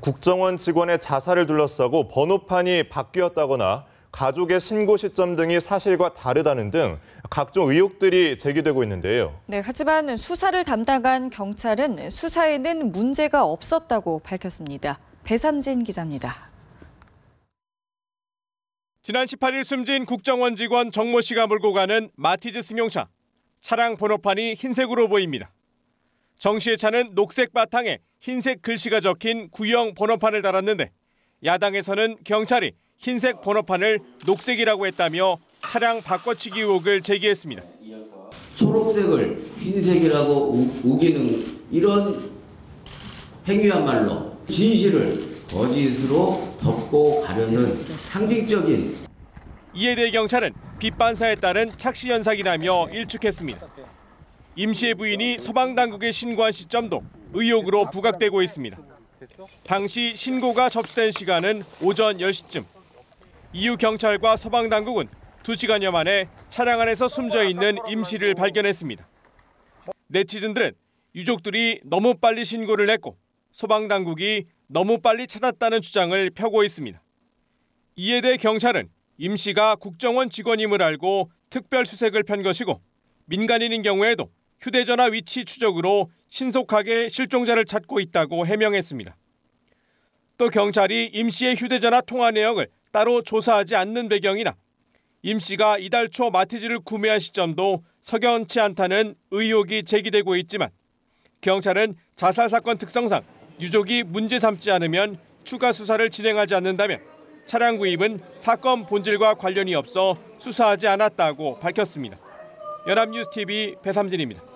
국정원 직원의 자살을 둘러싸고 번호판이 바뀌었다거나 가족의 신고 시점 등이 사실과 다르다는 등 각종 의혹들이 제기되고 있는데요. 네, 하지만 수사를 담당한 경찰은 수사에는 문제가 없었다고 밝혔습니다. 배삼진 기자입니다. 지난 18일 숨진 국정원 직원 정모 씨가 몰고 가는 마티즈 승용차. 차량 번호판이 흰색으로 보입니다. 정 씨의 차는 녹색 바탕에 흰색 글씨가 적힌 구형 번호판을 달았는데 야당에서는 경찰이 흰색 번호판을 녹색이라고 했다며 차량 바꿔치기 의혹을 제기했습니다. 초록색을 흰색이라고 우- 우기는 이런 행위야말로 진실을 거짓으로 덮고 가려는 상징적인 이에 대해 경찰은 빗반사에 따른 착시 현상이라며 일축했습니다. 임 씨의 부인이 소방당국에 신고한 시점도 의혹으로 부각되고 있습니다. 당시 신고가 접수된 시간은 오전 10시쯤. 이후 경찰과 소방당국은 2시간여 만에 차량 안에서 숨져 있는 임 씨를 발견했습니다. 네티즌들은 유족들이 너무 빨리 신고를 했고 소방당국이 너무 빨리 찾았다는 주장을 펴고 있습니다. 이에 대해 경찰은 임 씨가 국정원 직원임을 알고 특별 수색을 편 것이고 민간인인 경우에도 휴대전화 위치 추적으로 신속하게 실종자를 찾고 있다고 해명했습니다. 또 경찰이 임 씨의 휴대전화 통화 내역을 따로 조사하지 않는 배경이나 임 씨가 이달 초 마티즈를 구매한 시점도 석연치 않다는 의혹이 제기되고 있지만 경찰은 자살 사건 특성상 유족이 문제 삼지 않으면 추가 수사를 진행하지 않는다면 차량 구입은 사건 본질과 관련이 없어 수사하지 않았다고 밝혔습니다. 연합뉴스 TV 배삼진입니다.